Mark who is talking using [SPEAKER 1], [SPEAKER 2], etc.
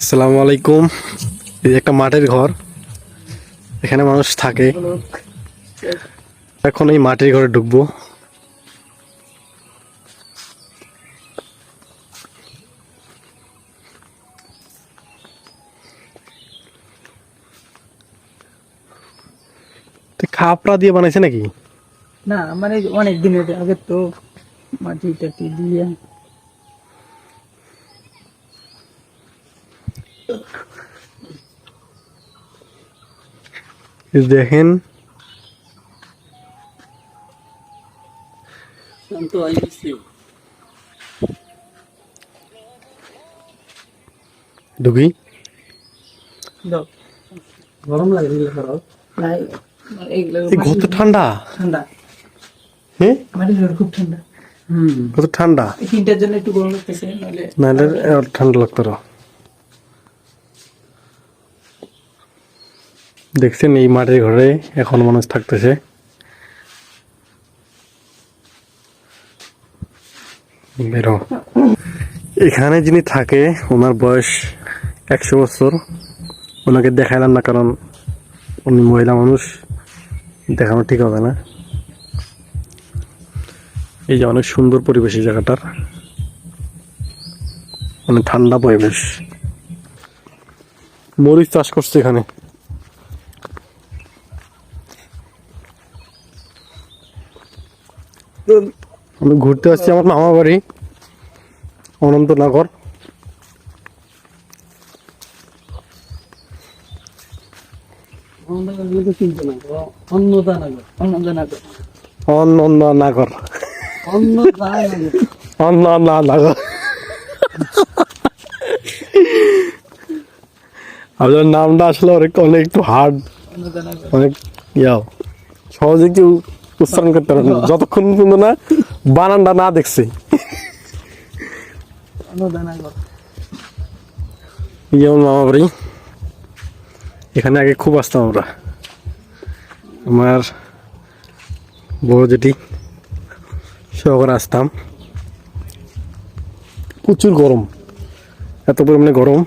[SPEAKER 1] আসসালামু আলাইকুম। এই একটা মাটির ঘর। এখানে মানুষ থাকে। এখন এই মাটির ঘরে ঢুকবো। খাপড়া দিয়ে বানাইছে নাকি?
[SPEAKER 2] না মানে অনেক দিনের আগে তো মাটি টাটি দিয়ে
[SPEAKER 1] এই যে দেখেন ঢুকি
[SPEAKER 3] গরম লাগে দিলে করো
[SPEAKER 2] না এগুলো
[SPEAKER 1] এই ঘর তো ঠান্ডা?
[SPEAKER 2] ঠান্ডা।
[SPEAKER 1] হ্যাঁ
[SPEAKER 2] খুব ঠান্ডা।
[SPEAKER 3] হুম।
[SPEAKER 1] কত ঠান্ডা?
[SPEAKER 2] তিনটার জন্য একটু গরম লাগতেছে নাহলে
[SPEAKER 1] ঠান্ডা লাগতো দেখছেন এই মাটির ঘরে এখন মানুষ থাকতেছে। বেরো। এখানে যিনি থাকে, ওনার বয়স একশো বছর। ওনাকে দেখাইলাম না কারণ উনি মহিলা মানুষ। দেখানো ঠিক হবে না। এই যে অনেক সুন্দর পরিবেশ এই জায়গাটার। অনেক ঠান্ডা পরিবেশ। মরিচ চাষ করছে এখানে। আমি ঘুরতে আসছি আমার মামা বাড়ি, অনন্তনগর। আপনার নামটা আসলে অনেক অনেক একটু হার্ড অনেক ইয়াও সহজে কেউ উচ্চারণ করতে পারবে যতক্ষণ পর্যন্ত না বানানটা না দেখছে। যেমন মামা বাড়ি এখানে আগে খুব আসতাম আমরা। আমার বড় যেটি সহকারে আসতাম। প্রচুর গরম। এত পরিমাণে গরম।